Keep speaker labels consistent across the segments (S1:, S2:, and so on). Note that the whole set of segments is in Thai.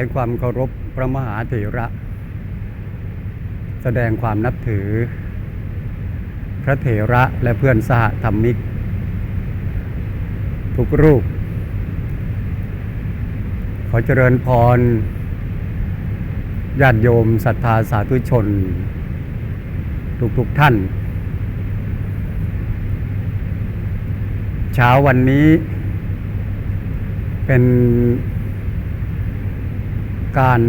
S1: ายความเคารพพระมหาเถระ แสดงความนับถือ พระเถระและเพื่อนสหธรรมิก ทุกรูป ขอเจริญพรญาติโยมศรัทธาสาธุชน ทุกๆทท่าน เช้าวันนี้เป็น การ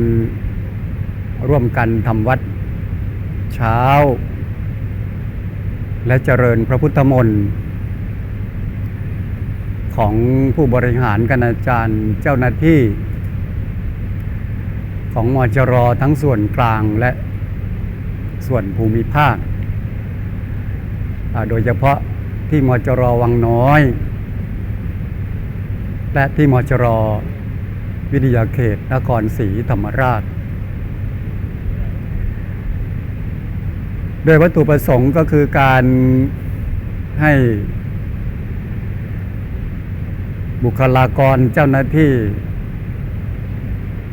S1: ร่วมกันทำวัดเช้า และเจริญพระพุทธมนต์ของผู้บริหารคณาจารย์เจ้าหน้าที่ ของมจรทั้งส่วนกลางและส่วนภูมิภาค โดยเฉพาะที่มจรวังน้อย และที่มจร วิทยาเขตนครศรีธรรมราช โดยวัตถุประสงค์ก็คือการให้บุคลากรเจ้าหน้าที่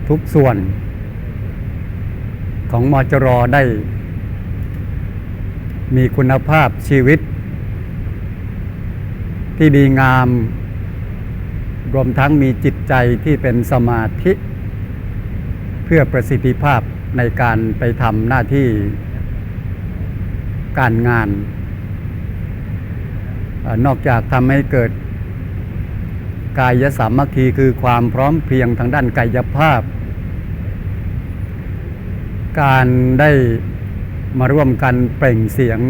S1: ทุกส่วน ของมจรได้ มีคุณภาพชีวิต ที่ดีงาม รวมทั้งมีจิตใจที่เป็นสมาธิ เพื่อประสิทธิภาพในการไปทำหน้าที่การงานอนอกจากทำให้เกิดกายสามัคคีคือความพร้อมเพรียงทางด้านกายภาพ การได้มาร่วมกันเปล่งเสียง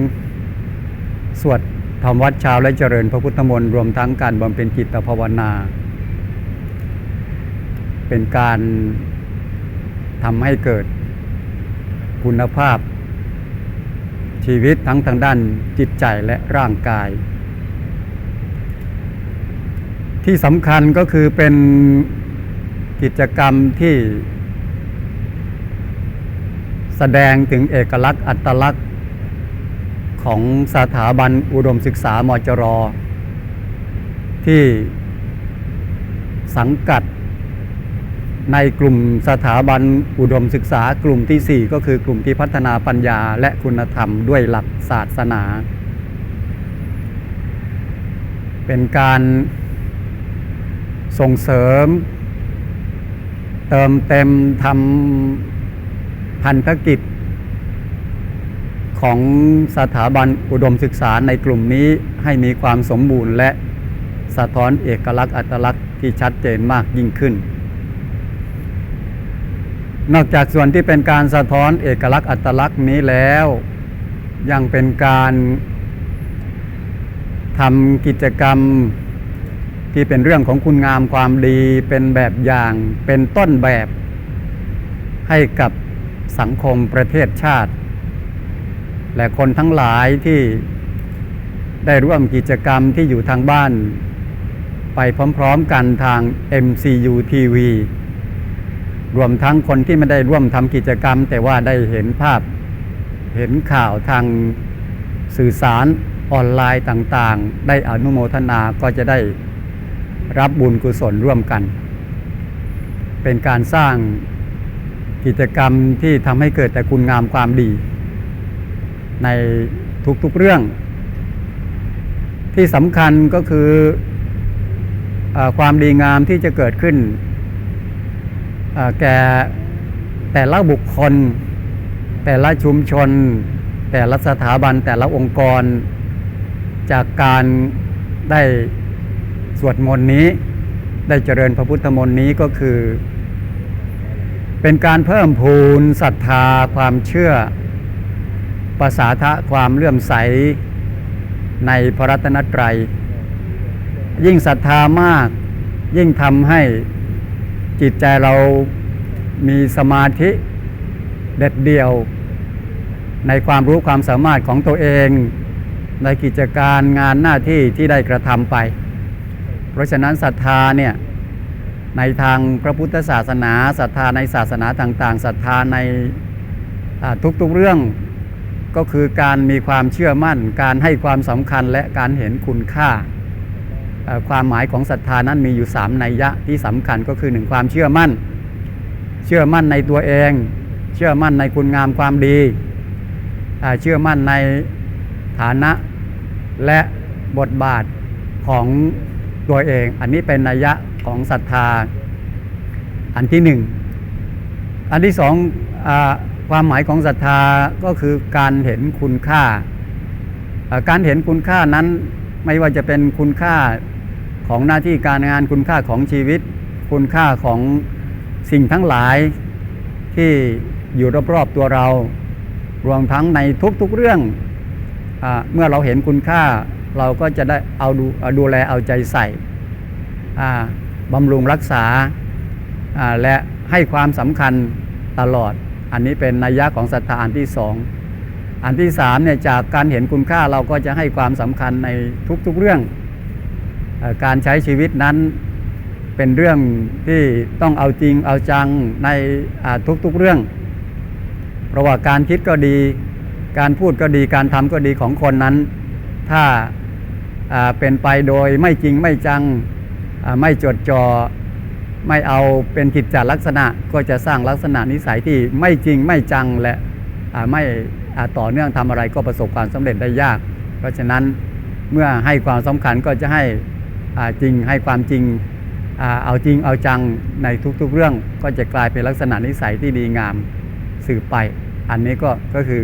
S1: สวดธรรมวัดเช้าและเจริญพระพุทธมนต์รวมทั้งการบำเพ็ญจิตภาวนา เป็นการทำให้เกิดคุณภาพ ชีวิตทั้งทางด้านจิตใจและร่างกาย ที่สำคัญก็คือเป็นกิจกรรมที่ แสดงถึงเอกลักษณ์อัตลักษณ์ ของสถาบันอุดมศึกษามจร ที่สังกัด ในกลุ่มสถาบันอุดมศึกษากลุ่มที่ 4 ก็คือกลุ่มที่พัฒนาปัญญาและคุณธรรมด้วยหลักศาสนา เป็นการส่งเสริม เติมเต็มทำพันธกิจ ของสถาบันอุดมศึกษาในกลุ่มนี้ให้มีความสมบูรณ์และสะท้อนเอกลักษณ์อัตลักษณ์ที่ชัดเจนมากยิ่งขึ้น นอกจากส่วนที่เป็นการสะท้อนเอกลักษณ์อัตลักษณ์นี้แล้ว ยังเป็นการทำกิจกรรมที่เป็นเรื่องของคุณงามความดีเป็นแบบอย่างเป็นต้นแบบ ให้กับสังคมประเทศชาติ และคนทั้งหลายที่ได้ร่วมกิจกรรมที่อยู่ทางบ้าน ไปพร้อมๆกันทาง MCU TV รวมทั้งคนที่ไม่ได้ร่วมทำกิจกรรม แต่ว่าได้เห็นภาพเห็นข่าวทางสื่อสารออนไลน์ต่างๆ ได้อนุโมทนาก็จะได้รับบุญกุศลร่วมกัน เป็นการสร้างกิจกรรมที่ทำให้เกิดแต่คุณงามความดี ในทุกๆเรื่อง ที่สำคัญก็คืออความดีงามที่จะเกิดขึ้น แก่แต่ละบุคคล แต่ละชุมชน แต่ละสถาบันแต่ละองค์กร จากการได้สวดมนต์นี้ ได้เจริญพระพุทธมนต์นี้ก็คือ เป็นการเพิ่มพูนศรัทธาความเชื่อภาษาทะความเลื่อมใสในพระรัตนตรัย ยิ่งศรัทธามาก ยิ่งทำให้ จิตใจเรามีสมาธิเด็ดเดี่ยว ในความรู้ความสามารถของตัวเอง ในกิจการงานหน้าที่ที่ได้กระทำไป เพราะฉะนั้นศรัทธาเนี่ยในทางพระพุทธศาสนาศรัทธาในศาสนาต่างๆศรัทธาในทุกๆเรื่องก็คือการมีความเชื่อมั่น การให้ความสำคัญและการเห็นคุณค่า ความหมายของศรัทธานั้นมีอยู่ 3 นัยยะที่สำคัญก็คือ1ความเชื่อมั่น เชื่อมั่นในตัวเอง เชื่อมั่นในคุณงามความดี เชื่อมั่นในฐานะและบทบาทของตัวเอง อันนี้เป็นนัยยะของศรัทธาอันที่หนึ่งอันที่สองอความหมายของศรัทธาก็คือการเห็นคุณค่า การเห็นคุณค่านั้นไม่ว่าจะเป็นคุณค่า ของหน้าที่การงานคุณค่าของชีวิต คุณค่าของสิ่งทั้งหลายที่อยู่รอบๆตัวเรา รวมทั้งในทุกๆเรื่องอเมื่อเราเห็นคุณค่าเราก็จะได้เอาดูดูแลเอาใจใส่บำรุงรักษาและให้ความสำคัญตลอด อันนี้เป็นนัยยะของศรัทธาอันที่สองอันที่สามเนี่ยจากการเห็นคุณค่าเราก็จะให้ความสำคัญในทุกๆเรื่อง การใช้ชีวิตนั้นเป็นเรื่องที่ต้องเอาจริงเอาจังในทุกๆเรื่อง เพราะว่าการคิดก็ดี การพูดก็ดีการทำก็ดีของคนนั้น ถ้าเป็นไปโดยไม่จริงไม่จังไม่จดจอ่อไม่เอาเป็นกิจจลักษณะก็จะสร้างลักษณะนิสัยที่ไม่จริงไม่จังและไม่ต่อเนื่องทำอะไรก็ประสบความสำเร็จได้ยาก เพราะฉะนั้นเมื่อให้ความสำคัญก็จะให้ จริงให้ความจริงอเอาจริงเอาจังในทุกๆเรื่องก็จะกลายเป็นลักษณะนิสัยที่ดีงามสืบไป อันนี้ก็ก็คือ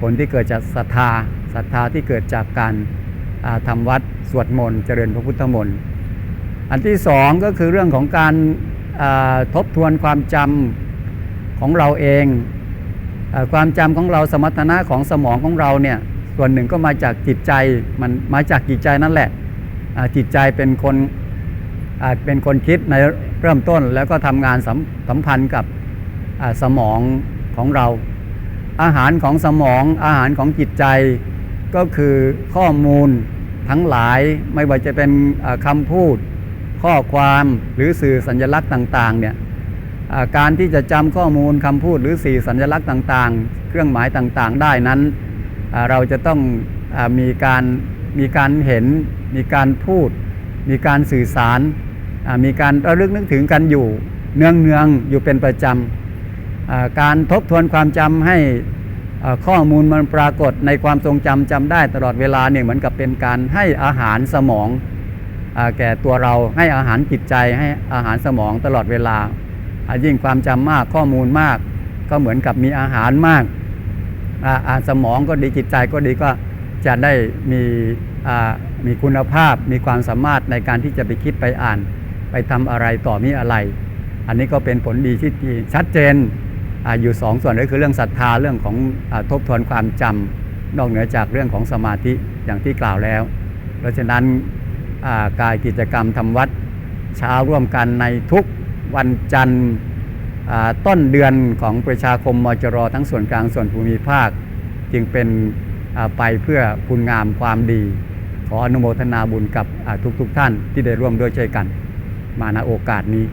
S1: ผลที่เกิดจากศรัทธาศรัทธาที่เกิดจากการอ่าทำวัดสวดมนต์เจริญพระพุทธมนต์อันที่สองก็คือเรื่องของการทบทวนความจำของเราเองอความจำของเราสมรรถนะของสมองของเราเนี่ยส่วนหนึ่งก็มาจากจิตใจมันมาจากจิตใจนั่นแหละ จิตใจเป็นคนเป็นคนคิดในเริ่มต้นแล้วก็ทำงานสัมสัมพันธ์กับสมองของเรา อาหารของสมองอาหารของจิตใจก็คือข้อมูลทั้งหลายไม่ว่าจะเป็นคำพูด ข้อความหรือสื่อสัญลักษณ์ต่างๆเนี่ยการที่จะจำข้อมูลคำพูดหรือสื่อสัญลักษณ์ต่างๆ เครื่องหมายต่างๆ ได้นั้น เราจะต้องอมีการ มีการเห็น มีการพูด มีการสื่อสาร มีการระลึกนึกถึงกันอยู่เนืองๆอยู่เป็นประจำการทบทวนความจำให้ข้อมูลมันปรากฏในความทรงจำจำได้ตลอดเวลาเนี่ยเหมือนกับเป็นการให้อาหารสมองอแก่ตัวเราให้อาหารจิตใจให้อาหารสมองตลอดเวลา ยิ่งความจำมากข้อมูลมาก ก็เหมือนกับมีอาหารมากอาสมองก็ดีจิตใจก็ดีก็ จะได้มีมีคุณภาพมีความสามารถในการที่จะไปคิดไปอ่าน ไปทำอะไรต่อมีอะไร อันนี้ก็เป็นผลดีที่ชัดเจนออยู่สองส่วนก็คือเรื่องศรัทธาเรื่องของอทบทวนความจำนอกเหนือจากเรื่องของสมาธิอย่างที่กล่าวแล้ว เพราะฉะนั้นกายกิจกรรมทำวัดเช้าร่วมกันในทุกวันจันทร์ต้นเดือนของประชาคมมจรทั้งส่วนกลางส่วนภูมิภาค จึงเป็น ไปเพื่อคุณงามความดี ขออนุโมทนาบุญกับทุกๆทท่านที่ได้ร่วมด้วยช่วยกัน มาณโอกาสนี้